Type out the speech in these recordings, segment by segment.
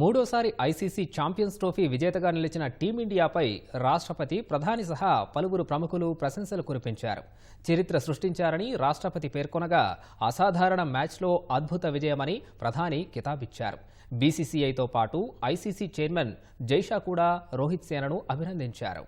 మూడోసారి ICC champions trophy విజేతగా నిలిచిన టీమిండియాపై రాష్ట్రపతి ప్రధాని సహా పలువురు ప్రముఖులు ప్రశంసలు కురిపించారు. చరిత్ర సృష్టించారని రాష్ట్రపతి పేర్కొనగా అసాధారణ మ్యాచ్లో అద్భుత విజయమని ప్రధాని కితాబిచ్చారు. బీసీసీఐతో పాటు ఐసీసీ చైర్మన్ జైషా కూడా రోహిత్ సేనను అభినందించారు.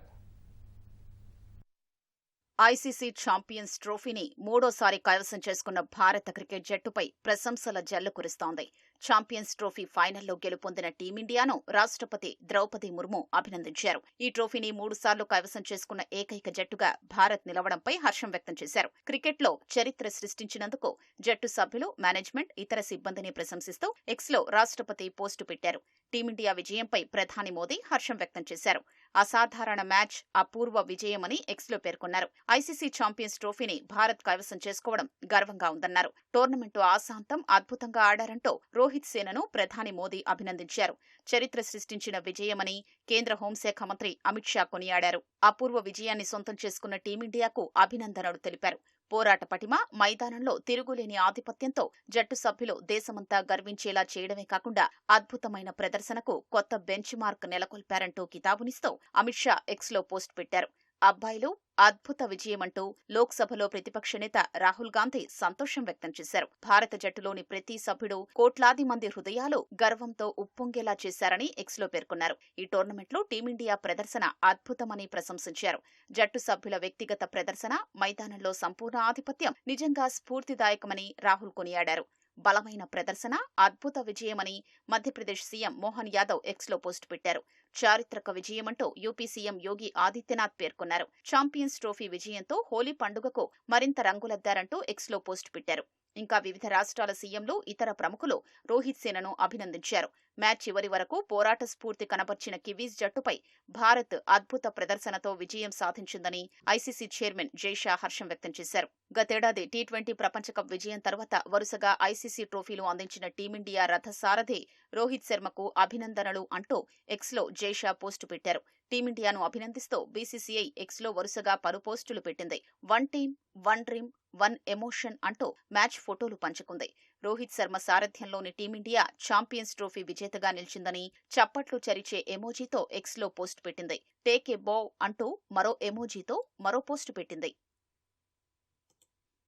ఐసీసీ ఛాంపియన్స్ ట్రోఫీని మూడోసారి కైవసం చేసుకున్న భారత క్రికెట్ జట్టుపై ప్రశంసల జల్లు కురుస్తోంది. ఛాంపియన్స్ ట్రోఫీ ఫైనల్లో గెలుపొందిన టీమిండియాను రాష్ట్రపతి ద్రౌపది ముర్ము అభినందించారు. ఈ ట్రోఫీని మూడుసార్లు కైవసం చేసుకున్న ఏకైక జట్టుగా భారత్ నిలవడంపై హర్షం వ్యక్తం చేశారు. క్రికెట్లో చరిత్ర సృష్టించినందుకు జట్టు సభ్యులు మేనేజ్మెంట్ ఇతర సిబ్బందిని ప్రశంసిస్తూ ఎక్స్లో రాష్ట్రపతి పోస్టు పెట్టారు. టీమిండియా విజయంపై ప్రధాని మోదీ హర్షం వ్యక్తం చేశారు. అసాధారణ మ్యాచ్ అపూర్వ విజయమని ఎక్స్లో పేర్కొన్నారు. ఐసీసీ ఛాంపియన్స్ ట్రోఫీని భారత్ కైవసం చేసుకోవడం గర్వంగా ఉందన్నారు. టోర్నమెంటు ఆశాంతం అద్భుతంగా ఆడారంటూ రోహిత్ రోహిత్ సేనను ప్రధాని మోదీ అభినందించారు. చరిత్ర సృష్టించిన విజయమని కేంద్ర హోంశాఖ మంత్రి అమిత్ షా కొనియాడారు. అపూర్వ విజయాన్ని సొంతం చేసుకున్న టీమిండియాకు అభినందనలు తెలిపారు. పోరాట పటిమ మైదానంలో తిరుగులేని ఆధిపత్యంతో జట్టు సభ్యులు దేశమంతా గర్వించేలా చేయడమే కాకుండా అద్భుతమైన ప్రదర్శనకు కొత్త బెంచ్ మార్క్ నెలకొల్పారంటూ కితాబునిస్తూ అమిత్ షా ఎక్స్లో పోస్ట్ పెట్టారు. అబ్బాయిలు అద్భుత విజయమంటూ లోక్సభలో ప్రతిపక్ష నేత రాహుల్ గాంధీ సంతోషం వ్యక్తం చేశారు. భారత జట్టులోని ప్రతి సభ్యుడు కోట్లాది మంది హృదయాలు గర్వంతో ఉప్పొంగేలా చేశారని ఎక్స్లో పేర్కొన్నారు. ఈ టోర్నమెంట్లో టీమిండియా ప్రదర్శన అద్భుతమని ప్రశంసించారు. జట్టు సభ్యుల వ్యక్తిగత ప్రదర్శన మైదానంలో సంపూర్ణ ఆధిపత్యం నిజంగా స్ఫూర్తిదాయకమని రాహుల్ కొనియాడారు. బలమైన ప్రదర్శన అద్భుత విజయమని మధ్యప్రదేశ్ సీఎం మోహన్ యాదవ్ ఎక్స్లో పోస్ట్ పెట్టారు. చారిత్రక విజయమంటూ యూపీ సీఎం యోగి ఆదిత్యనాథ్ పేర్కొన్నారు. ఛాంపియన్స్ ట్రోఫీ విజయంతో హోలీ పండుగకు మరింత రంగులద్దారంటూ ఎక్స్లో పోస్ట్ పెట్టారు. ఇంకా వివిధ రాష్ట్రాల సీఎంలు ఇతర ప్రముఖులు రోహిత్ సేనను అభినందించారు. మ్యాచ్ చివరి వరకు పోరాట స్ఫూర్తి కనబర్చిన కివీస్ జట్టుపై భారత్ అద్భుత ప్రదర్శనతో విజయం సాధించిందని ఐసీసీ చైర్మన్ జైషా హర్షం వ్యక్తం చేశారు. గతేడాది టీ ట్వంటీ ప్రపంచకప్ విజయం తర్వాత వరుసగా ఐసీసీ ట్రోఫీలు అందించిన టీమిండియా రథసారథి రోహిత్ శర్మకు అభినందనలు అంటూ ఎక్స్లో జైషా పోస్టు పెట్టారు. టీమిండియాను అభినందిస్తూ బీసీసీఐ ఎక్స్లో వరుసగా పలు పోస్టులు పెట్టింది. One team one dream one emotion అంటూ మ్యాచ్ ఫోటోలు పంచుకుంది. రోహిత్ శర్మ సారథ్యంలోని టీమిండియా ఛాంపియన్స్ ట్రోఫీ విజేతగా నిలిచిందని చప్పట్లు చరిచే ఎమోజీతో ఎక్స్లో పోస్ట్ పెట్టింది. టేక్ ఏ బౌ అంటూ మరో ఎమోజీతో మరో పోస్ట్ పెట్టింది.